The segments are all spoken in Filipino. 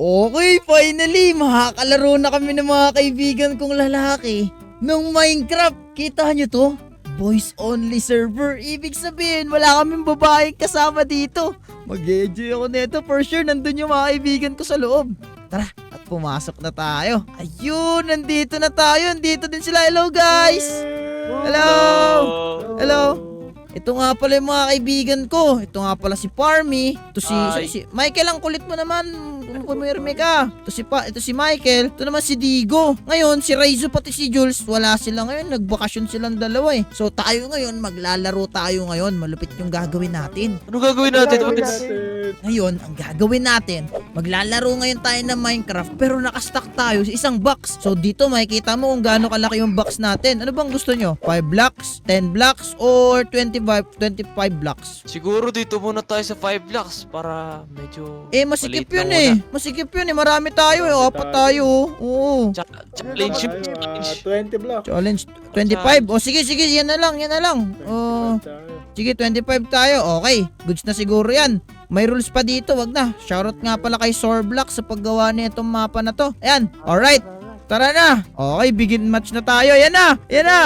Okay, finally, makakalaro na kami ng mga kaibigan kong lalaki ng Minecraft. Kita nyo to? Boys only server. Ibig sabihin, wala kaming babaeng kasama dito. Mag-enjoy ako nito. For sure, nandun yung mga kaibigan ko sa loob. Tara, at pumasok na tayo. Ayun, nandito na tayo. Nandito din sila. Hello, guys! Hello! Hello! Ito nga pala yung mga kaibigan ko. Ito nga pala si Parmy. Ito si, Hi. si Michael, ang kulit mo naman. Kumirme ka. Ito si, pa, ito si Michael. Ito naman si Digo. Ngayon, si Raizo pati si Jules, wala sila ngayon. Nagbakasyon silang dalawa eh. So tayo ngayon, maglalaro tayo ngayon. Malupit yung gagawin natin. Ano gagawin natin? Gagawin Wits? natin. Ngayon, ang gagawin natin, maglalaro ngayon tayo ng Minecraft pero nakastack tayo sa isang box. So dito makikita mo kung gaano kalaki yung box natin. Ano bang gusto nyo? 5 blocks, 10 blocks, or 25, 25 blocks? Siguro dito muna tayo sa 5 blocks para medyo Eh, masikip yun eh. Masikip yun eh. Marami tayo eh. Apat tayo. Oo. Cha- challenge ah, Challenge. 20 blocks. Challenge 25. O sige, sige. Yan na lang. Yan na lang. O, sige, 25 tayo. Okay. Goods na siguro yan. May rules pa dito. Wag na. Shoutout nga pala kay Sorblock sa paggawa niya itong mapa na to. Ayan. Alright. Tara na. Okay, begin match na tayo. Yan na. Yan na.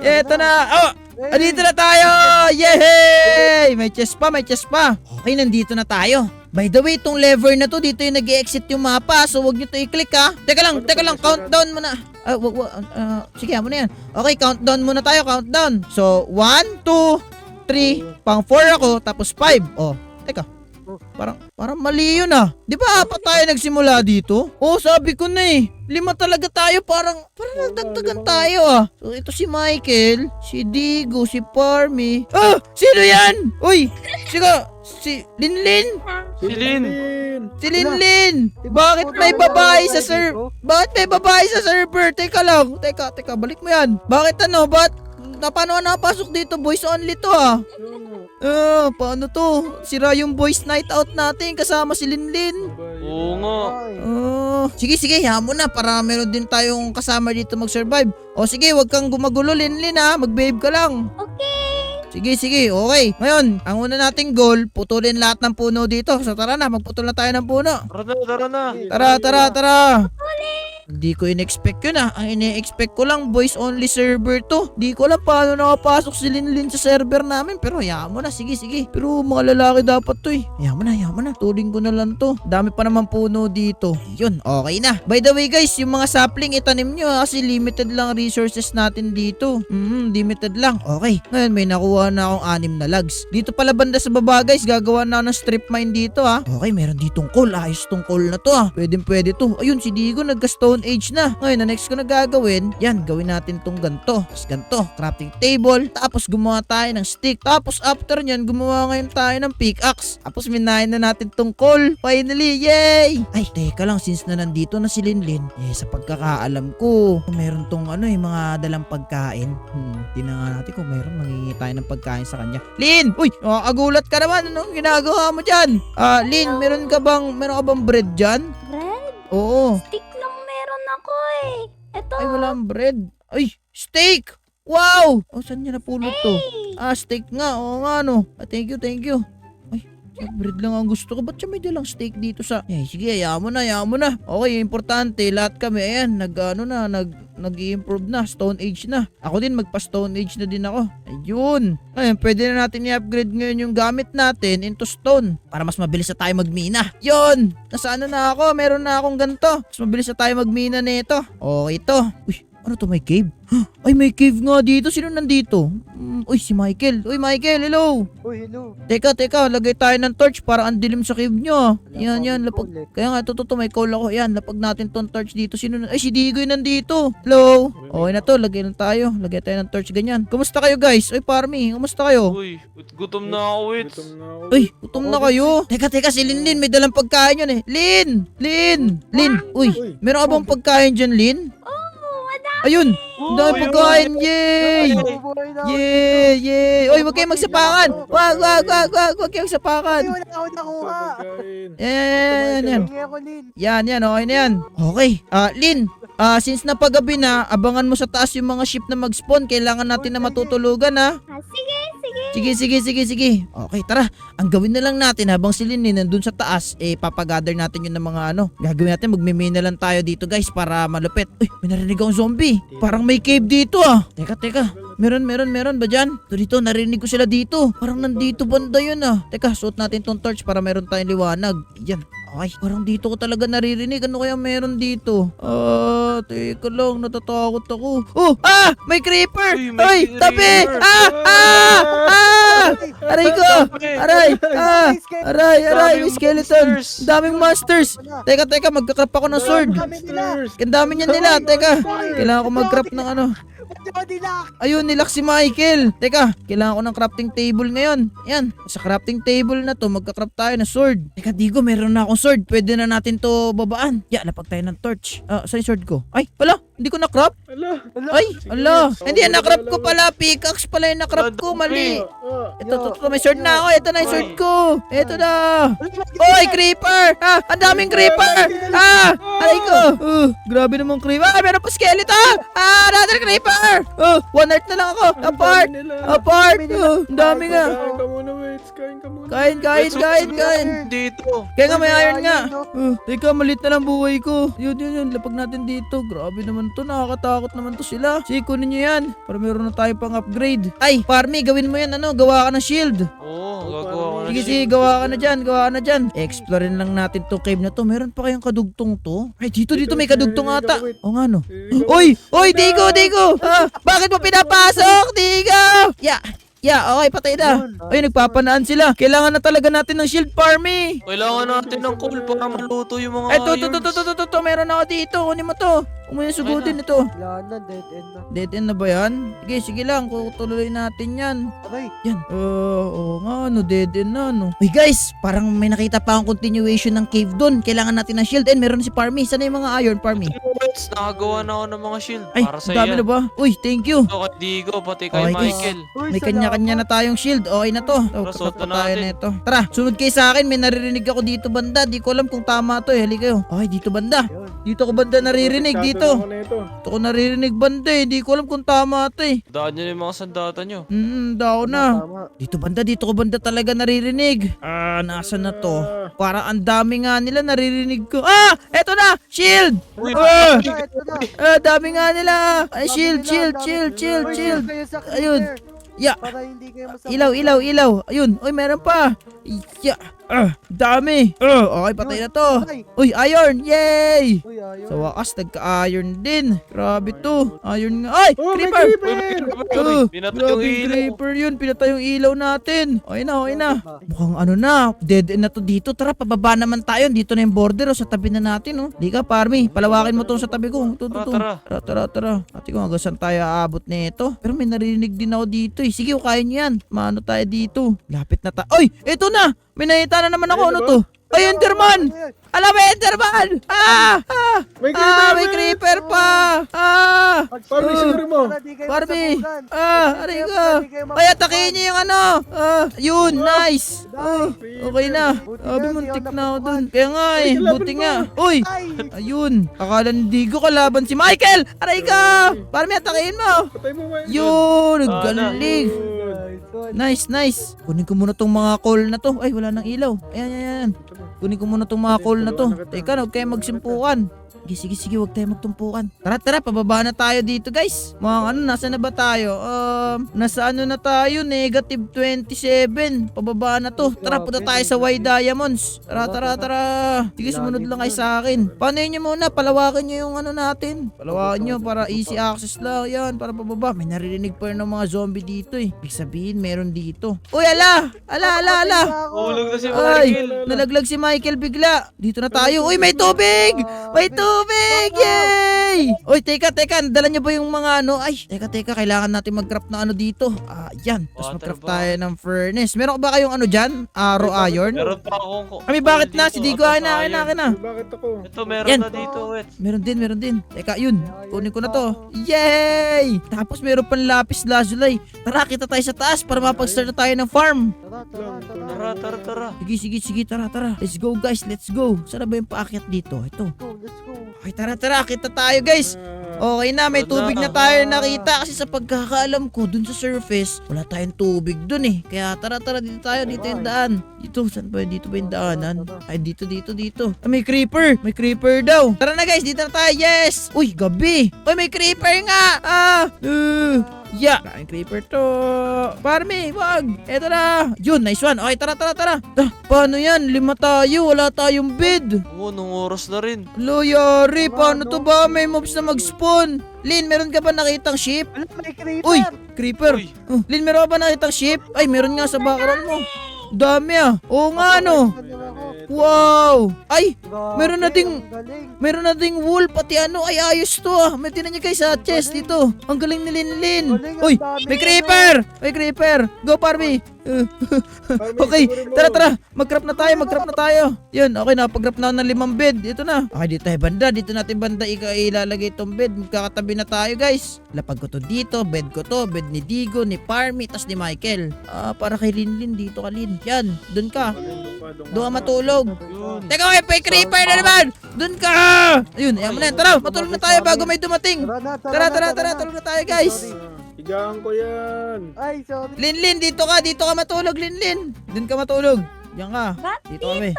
Eto na. Oh, andito na tayo. Yehey! May chest pa, may chest pa. Okay, nandito na tayo. By the way, itong lever na to, dito yung nag exit yung mapa. So, wag nyo to i-click ha. Teka lang, teka lang, countdown muna. Ah, wag, wag, ah, sige, mo na yan. Okay, countdown muna tayo, countdown. So, 1, 2, 3, pang 4 ako, tapos 5. Oh, teka. Parang, parang mali yun ah. Di ba apat tayo nagsimula dito? Oh, sabi ko na eh. Lima talaga tayo, parang, parang nagdagdagan tayo ah. So, ito si Michael, si Digo, si Parmy. Ah! Sino yan? Uy! Sika, si Linlin? Si Lin. Si! Bakit may babae sa ser... Bakit may babae sa server? Teka lang. Teka, teka, balik mo yan. Bakit ano? Ba't na paano ka nakapasok dito? Boys only to ah. Ah, paano to? Sira yung boys night out natin kasama si Linlin. Oo nga. Oh, sige sige, hayaan mo na para meron din tayong kasama dito mag-survive. O sige, wag kang gumagulo Linlin ha, mag-behave ka lang. Okay. Sige, sige, okay. Ngayon, ang una nating goal, putulin lahat ng puno dito. So tara na, magputol na tayo ng puno. Tara na, tara na. Tara, tara, tara. Hindi ko in-expect yun ah. Ang ine-expect ko lang, voice only server to. Di ko alam paano nakapasok si Linlin sa server namin. Pero hayaan mo na, sige, sige. Pero mga lalaki dapat to eh. Hayaan mo na, hayaan mo na. Tuling ko na lang to. Dami pa naman puno dito. Yun, okay na. By the way guys, yung mga sapling itanim nyo ah, kasi limited lang resources natin dito. Mm, limited lang. Okay. Ngayon may nakuha na akong anim na logs. Dito pala banda sa baba guys, gagawa na ng strip mine dito ah. Okay, meron ditong coal. Ayos tong coal na to ah. Pwede pwede to. Ayun, si Digo nagka-stone age na. Ngayon, na next ko na gagawin, yan, gawin natin tong ganto. Tapos ganto, crafting table. Tapos gumawa tayo ng stick. Tapos after nyan, gumawa ngayon tayo ng pickaxe. Tapos minahin na natin tong coal. Finally, yay! Ay, teka lang, since na nandito na si Linlin, eh, sa pagkakaalam ko, meron tong ano eh, mga dalang pagkain. Hmm, tingnan nga natin kung meron, mangingi tayo ng pagkain sa kanya. Lin! Uy! Nakakagulat ka naman. Anong ginagawa mo dyan? Ah, Lin, meron ka bang, meron ka bang bread dyan? Bread? Oo. Stick eh. Ito. Ay, walang bread. Ay, steak! Wow! Oh, saan niya napulot to? Ah, steak nga. Oo nga, no. Ah, thank you, thank you. Bread lang ang gusto ko. Ba't siya may dalang steak dito sa... Eh, sige, hayaan mo na, hayaan mo na. Okay, importante. Lahat kami, ayan, nag, ano na, nag, nag-improve na. Stone Age na. Ako din, magpa-Stone Age na din ako. Ayun. Ayun, pwede na natin i-upgrade ngayon yung gamit natin into stone. Para mas mabilis na tayo magmina. Yun! Nasa ano na ako, meron na akong ganito. Mas mabilis na tayo magmina nito. Okay to. Uy, ano to, may cave? Ay, may cave nga dito. Sino nandito? Mm, uy, si Michael. Uy, Michael, hello. Uy, hello. Teka, teka, lagay tayo ng torch para ang dilim sa cave nyo. ah. Yan, yan, lapag. Kaya nga, ito, ito, may call ako. Yan, lapag natin tong torch dito. Sino na? Ay, si Digoy nandito. Hello. Okay na to, lagay lang tayo. Lagay tayo ng torch ganyan. Kumusta kayo, guys? Uy, Parmi, kumusta kayo? Uy, gutom na ako, Wits. Gutom na ako. Uy, gutom na kayo. Teka, teka, si Linlin, may dalang pagkain yun eh. Lin! Lin! Lin! Uy, meron ka bang pagkain dyan, Lin? Oo, madami. Ayun! Ang dami Uy, pagkain! Yay! Yay! Yay! Uy, wag kayong magsapakan! Wag, wag, wag, wag! Wag kayong magsapakan! Ay, wala ako nakuha. Yan, yan, yan. Yan, yan, okay na yan. Okay. Ah, Lin, ah, since napagabi na, abangan mo sa taas yung mga ship na mag-spawn. Kailangan natin na matutulugan, ha? Sige, sige. Sige, sige. Okay, tara. Ang gawin na lang natin habang si Lynn nandun sa taas, eh, papagather natin yun ng mga ano. Gagawin natin, magmimina lang tayo dito, guys, para malupit. Uy, may narinig akong zombie. Parang may cave dito, ah. Teka, teka. Meron, meron, meron ba dyan? Ito dito, narinig ko sila dito. Parang nandito banda yun, ah. Teka, suot natin tong torch para meron tayong liwanag. Yan. Okay, parang dito ko talaga naririnig. Ano kaya meron dito? Ah, teka lang, natatakot ako. Oh, ah! May creeper! Uy, may Ay, tabi! creeper! Ah! Ah! Ah! Aray ko! Aray! Ah! Aray! Aray! May Daming skeleton! Ang Daming monsters! Teka, teka, magkakrap ako ng sword! Ang dami niya nila! Teka! Kailangan ko mag-crap ng ano. Ba't ba? Ayun, nilak si Michael. Teka, kailangan ko ng crafting table ngayon. Yan, sa crafting table na to, magka-craft tayo ng sword. Teka, Digo, meron na akong sword. Pwede na natin to babaan. Ya, lapag tayo ng torch. Ah, saan yung sword ko? Ay, wala, hindi ko na-craft. Ala. Ay, ala. Hindi, yan na-craft ko pala. Pickaxe pala yung na-craft ko. Mali. Ah, Ito, ito, ito, may sword na ako. Ito na yung sword ko. Ito na. Oy, creeper! Ah, ang daming creeper! Ah! Aray ko! Uh, grabe namang creeper. Ah, meron pa skeleton! Ah, another creeper! Oh, one heart na lang ako. Apart! Apart! Oh, ang dami nga. Kain ka muna, Wets. Kain ka muna. Kain, kain, kain, kain. Dito. Kaya nga may iron nga. Uh, teka, malit na lang buhay ko. Yun, yun, yun. Lapag natin dito. Grabe naman to. Nakakatakot naman to sila. Sige, kunin nyo yan. Para meron na tayo pang upgrade. Ay, Parmy, gawin mo yan. Ano, gawa ka ng shield. Oo, gagawa ko na Sige, sige, gawa ka na dyan, gawa ka na dyan. Explorein lang natin tong cave na to. Meron pa kayong kadugtong to? Ay, dito, dito may kadugtong ata. O nga, no? Uy! Uy, Digo, Digo! Ah, bakit mo pinapasok, Digo? Ya, ya, okay, patay na. Ay, nagpapanaan sila. Kailangan na talaga natin ng shield farmy. Kailangan natin ng coal para maluto yung mga Ay, to, to, to, to, to, to, to, meron ako dito. Kunin mo to. Yung sugutin ito. Wala na, dead end na. Dead end na ba yan? Sige, sige lang. Tutuloy natin yan. Aray, Yan. Uh, oo nga, no, dead end na, no. Uy, guys, parang may nakita pa akong continuation ng cave doon. Kailangan natin ng shield. And meron si Parmy. Sana yung mga iron, Parmy? Wets, nakagawa na ako ng mga shield. Ay, para sa dami na ba? Uy, thank you. Ito kay Digo, pati kay Okay, guys. Michael. Uy, May salamat. kanya-kanya na tayong shield. Okay na to. Oh, Tara, suot tapat na pa tayo natin. na ito. Tara, sunod kayo sa akin. May naririnig ako dito banda. Di ko alam kung tama to eh. Halika kayo. Okay, dito banda. Yun. Dito ko banda naririnig. Dito. Dito ko naririnig banda eh. Di ko alam kung tama to eh. Daan nyo yung mga sandata nyo. Hmm, daw na. tama. Dito banda, dito ko banda talaga naririnig. Ah, nasa na to? Para ang dami nga nila naririnig ko. Ah! Eto na! Shield! Uy, Ah! Ito na, ito na. Ah, dami nga nila! Ay, Dami shield, nila, shield, dami shield, shield, Uy, shield. kayo sa Ayun. cleaner. Ya! Para hindi kayo masama. Ilaw, ilaw, ilaw. Ayun. Uy, meron pa. Ya! Ah, dami. Ah, okay, patay na to. Uy, iron! Yay! uy, ayun. Sa wakas, nagka-iron din. Grabe to. Iron nga. Ay, Oh, may creeper! creeper! Oh, Pinatay yung ilaw. creeper yun. Pinatay yung ilaw natin. Okay na, okay na. Mukhang ano na, dead end na to dito. Tara, pababa naman tayo. Dito na yung border, oh, sa tabi na natin, oh. Di ka, Parmy. Palawakin mo tong sa tabi ko. Ito, ito, ito. Tara, Tara, tara, tara. Ate ko, hanggang saan tayo aabot nito? Pero may narinig din ako dito, eh. Sige, kaya niyo yan. Maano tayo dito. Lapit na tayo. Ay, ito na! May nakita na naman ako. Ano to? Ay, Enderman! Alam mo, Enderman! Ah! Ah! May Ah, creeper! may creeper pa! Ah! Parang Oh. siguro mo. Masabugan. Ah, aray ko! Ay, atakin niyo yung ano! Ah, yun, nice! Oh, okay na. Sabi muntik na ako dun. Kaya nga eh, buti nga. Uy! Ay! Ayun, akala ni Digo kalaban si Michael! Aray ka! Para may atakin mo! Patay mo, Wets. Yun, Ah, naggaling. Nice. Nice. Kunin ko muna tong mga coal na to. Ay, wala nang ilaw. Ayan, ayan, ayan. Kunin ko muna tong mga coal na to. Teka, huwag kayo magsimpukan. Sige, sige, sige, huwag tayo magtumpukan. Tara, tara, pababa na tayo dito, guys. Mga ano, nasa na ba tayo? Um, nasa ano na tayo? Negative 27. Pababa na to. Tara, punta tayo sa Y Diamonds. Tara, tara, tara. Sige, sumunod lang kayo sa akin. Paano nyo muna? Palawakin nyo yung ano natin. Palawakin nyo para easy access lang. Yan, para pababa. May naririnig pa rin ng mga zombie dito eh. Ibig sabihin, meron dito. Uy, ala! Ala, ala, ala! Hulog na si Ay, Michael. nalaglag si Michael bigla. Dito na tayo. Uy, may tubig! May tubig! Yay! Uy, teka, teka. Dala niyo ba yung mga ano? Ay, teka, teka. Kailangan natin mag-craft ng ano dito. Ah, yan. Tapos mag-craft tayo ng furnace. Meron ba kayong ano dyan? Arrow iron? Meron pa akong ko- Kami, bakit na? Si Digo, akin na, akin na, akin na. Bakit ako? Ito, meron Yan. na dito, Wets. Meron din, meron din. Teka, yun. Kunin ko na to. Yay! Tapos meron pang lapis lazuli. Tara, kita tayo sa taas para mapag-start na tayo ng farm. Tara, tara, tara. Tara, tara, tara. Sige, sige, sige, tara, tara. Let's go, guys, let's go. Saan na ba yung paakyat dito? Ito. Go, let's go. Okay, tara, tara. Kita tayo, guys. Okay na, may tubig na tayo nakita kasi sa pagkakaalam ko dun sa surface, wala tayong tubig dun eh. Kaya tara tara dito tayo, dito yung daan. Dito, saan ba? Dito ba yung daanan? Ay, dito, dito, dito. Ah, may creeper! May creeper daw! Tara na guys, dito na tayo, yes! Uy, gabi! Uy, may creeper nga! Ah! Uh, yeah! Kain creeper to! Parmi, wag! Eto na! Yun, nice one! Okay, tara, tara, tara! Ah, paano yan? Lima tayo, wala tayong bed! Oo, nung oras na rin. Lo, yari, paano to ba? May mobs na mag-spawn. Lin, meron ka ba nakitang ship? Wala, may creeper! Uy, creeper. Uy. Oh, Lin, meron ka ba nakitang ship? Ay, meron nga sa background mo. Dami ah. Oo nga no. Wow. Ay, meron na ding- ang galing. meron na ding wool. Pati ano, ay ayos to ah. May tinan niyo guys sa chest dito. Ang galing ni Lin Lin. Galing, ang Uy, may creeper. May creeper. Go, Parmi, Okay, tara tara, mag-grab na tayo, mag-grab na tayo. Yun, okay na, pag-grab na ako ng limang bed. Ito na. Okay, dito tayo banda, dito natin banda ika ilalagay itong bed. Magkakatabi na tayo, guys. Lapag ko to dito, bed ko to, bed ni Digo, ni Parmy, tas ni Michael. Ah, para kay Linlin, dito ka Lin. Yan, dun ka. Doon ka, matulog. Teka, may may creeper na naman! Dun ka! Ayun, ayan mo na. Tara, matulog na tayo bago may dumating. Tara Tara, tara, tulog na tayo, guys. Higaan ko yan. Ay, sorry. Linlin, dito ka, dito ka matulog, Linlin. Dun ka matulog. Diyan ka. Ba't Dito kami.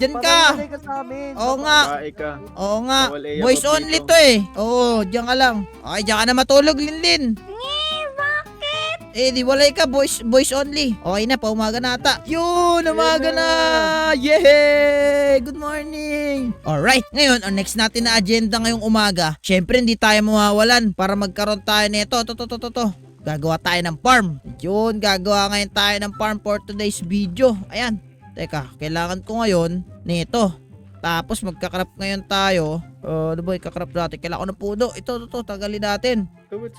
Diyan Parang ka. sanay ka sa amin. Oo nga. Bae ka. Oo nga. Bawal Voice only dito. to eh. Oo, diyan ka lang. Okay, diyan ka na matulog, Linlin. Eh, bakit? Eh, di walay ka, voice, voice only. Okay na, paumaga na ata. Yun, umaga na! Yay! Good morning! Alright, ngayon, ang next natin na agenda ngayong umaga, syempre hindi tayo mawawalan para magkaroon tayo nito. To, to, to, to. Gagawa tayo ng farm. Yun, gagawa ngayon tayo ng farm for today's video. Ayan. Teka, kailangan ko ngayon nito. Tapos magkakrap ngayon tayo. Uh, ano ba ikakrap natin? Kailangan ko ng puno. Ito, ito, ito. Tagalin natin.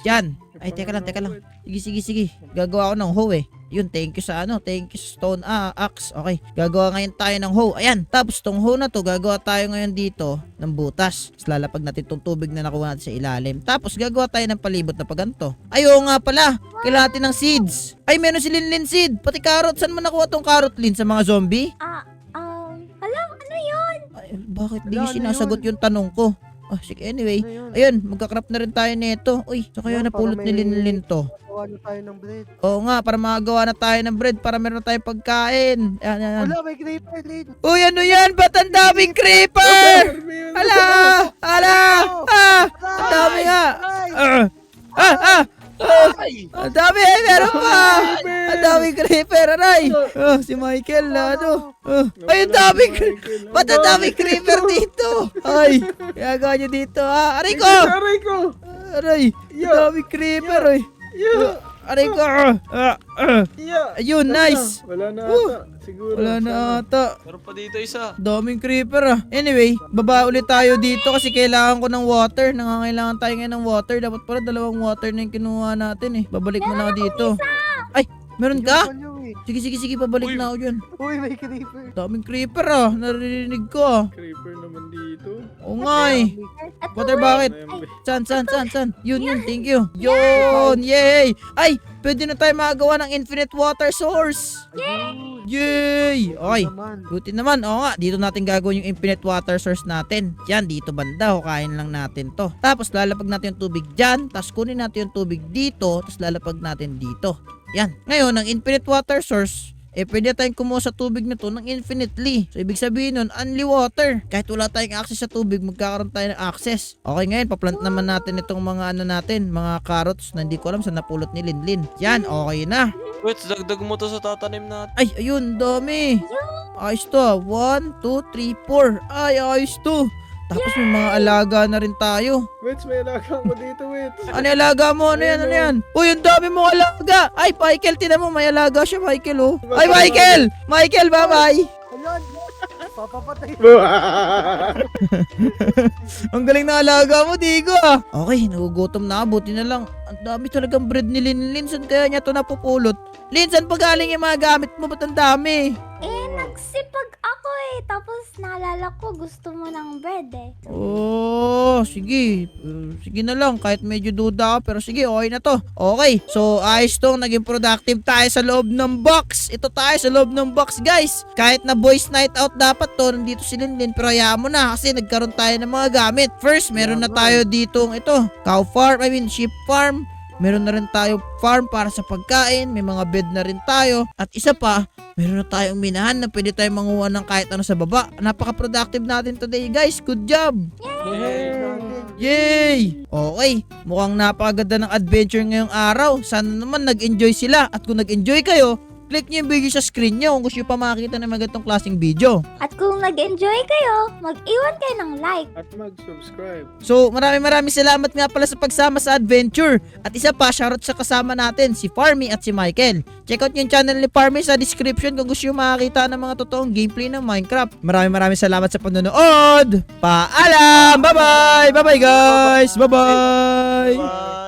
Yan. Ay, teka lang, teka lang. Sige, sige, sige. Gagawa ako ng hoe eh. Yun, thank you sa ano. Thank you stone ah, axe. Okay. Gagawa ngayon tayo ng hoe. Ayan. Tapos tong hoe na to, gagawa tayo ngayon dito ng butas. Tapos lalapag natin tong tubig na nakuha natin sa ilalim. Tapos gagawa tayo ng palibot na paganto. Ay, oo nga pala. Kailangan natin ng seeds. Ay, meron si Linlin seed. Pati carrot. Saan mo nakuha tong carrot, Lin? Sa mga zombie? Bakit di Wala, ano sinasagot yung tanong ko? Ah, sige, anyway. Ano yun? Ayun, magkakrap na rin tayo nito. Uy, so kaya napulot para ni may- Linlin to. Gawa na tayo ng bread. Oo nga, para makagawa na tayo ng bread, para meron na tayong pagkain. Yan, yan, yan. Wala, may creeper, Lin. Uy, ano yan? Ba't ang daming creeper? Yun. Ala! Ala! Ah! Ang dami nga! Ay! Ah! Ah! Ah! Ang dami! eh, Meron pa! Ang daming creeper, aray! Oh, si Michael, na ano? Oh, ay, ang daming creeper! Ba't ang daming creeper dito? Ay! Ginagawa niyo dito, ha? Aray ko! Aray ko! Aray! Ang daming creeper, ay! Yeah! Aray ko! Ah! Ah! Yeah! Ayun, nice! Wala na ata. Siguro. Wala na ata. Meron pa dito isa. Daming creeper ah. Anyway, baba ulit tayo dito kasi kailangan ko ng water. Nangangailangan tayo ngayon ng water. Dapat pala dalawang water na yung kinuha natin eh. Babalik mo na ako dito. Ay, meron ka? Sige, sige, sige. Pabalik Uy. na ako dyan. Uy, may creeper. Daming creeper ah. Narinig ko ah. Creeper naman dito. Oo nga eh. Water be. San, san, san, san? Yun, yun. Thank you. Yun! Yay! Ay! Pwede na tayo makagawa ng infinite water source. Yay! Okay. Naman. Buti naman, oo nga, dito natin gagawin yung infinite water source natin. Yan, dito banda, hukayin lang natin to. Tapos lalapag natin yung tubig dyan, tapos kunin natin yung tubig dito, tapos lalapag natin dito. Yan. Ngayon, ang infinite water source, eh pwede tayong kumuha sa tubig na to ng infinitely. So, ibig sabihin nun, only water. Kahit wala tayong access sa tubig, magkakaroon tayo ng access. Okay, ngayon, paplant naman natin itong mga ano natin, mga carrots na hindi ko alam saan napulot ni Linlin. Yan, okay na. Wait, dagdag mo to sa tatanim natin. Ay, ayun, dami. Ayos to ah. One, two, three, four. Ay, ayos to. Tapos may mga alaga na rin tayo. Wits, may alaga mo dito, Wits. Ano yung alaga mo? Ano yan? Ano yan? Uy, ang dami mong alaga. Ay, Michael, tinan mo. May alaga siya, Michael, oh. Ay, Michael! Michael, bye-bye! Ayun. Papapatay. Ang galing na alaga mo, Digo, ah. Okay, nagugutom na. Buti na lang. Ang dami talagang bread ni Lin. Lin, saan kaya niya to napupulot? Lin, saan pa galing yung mga gamit mo? Ba't ang dami? Eh, nag, nagsipag ako eh. Tapos naalala ko gusto mo ng bread eh. Oh, sige. Uh, sige na lang. Kahit medyo duda ako. Pero sige, okay na to. Okay. So, ayos tong naging productive tayo sa loob ng box. Ito tayo sa loob ng box, guys. Kahit na boys night out dapat to. Nandito si Linlin. Pero hayaan mo na. Kasi nagkaroon tayo ng mga gamit. First, meron na tayo dito ito. Cow farm. I mean, sheep farm. Meron na rin tayo farm para sa pagkain. May mga bed na rin tayo. At isa pa, meron na tayong minahan na pwede tayong manguha ng kahit ano sa baba. Napaka-productive natin today, guys. Good job! Yay! Okay, mukhang napakaganda ng adventure ngayong araw. Sana naman nag-enjoy sila. At kung nag-enjoy kayo, click nyo yung video sa screen nyo kung gusto nyo pa makakita ng magandang klaseng video. At kung nag-enjoy kayo, mag-iwan kayo ng like. At mag-subscribe. So, maraming maraming salamat nga pala sa pagsama sa adventure. At isa pa, shoutout sa kasama natin, si Farmy at si Michael. Check out yung channel ni Farmy sa description kung gusto nyo makakita ng mga totoong gameplay ng Minecraft. Maraming maraming salamat sa panonood. Paalam! Bye-bye! Bye-bye guys! Bye-bye! Bye.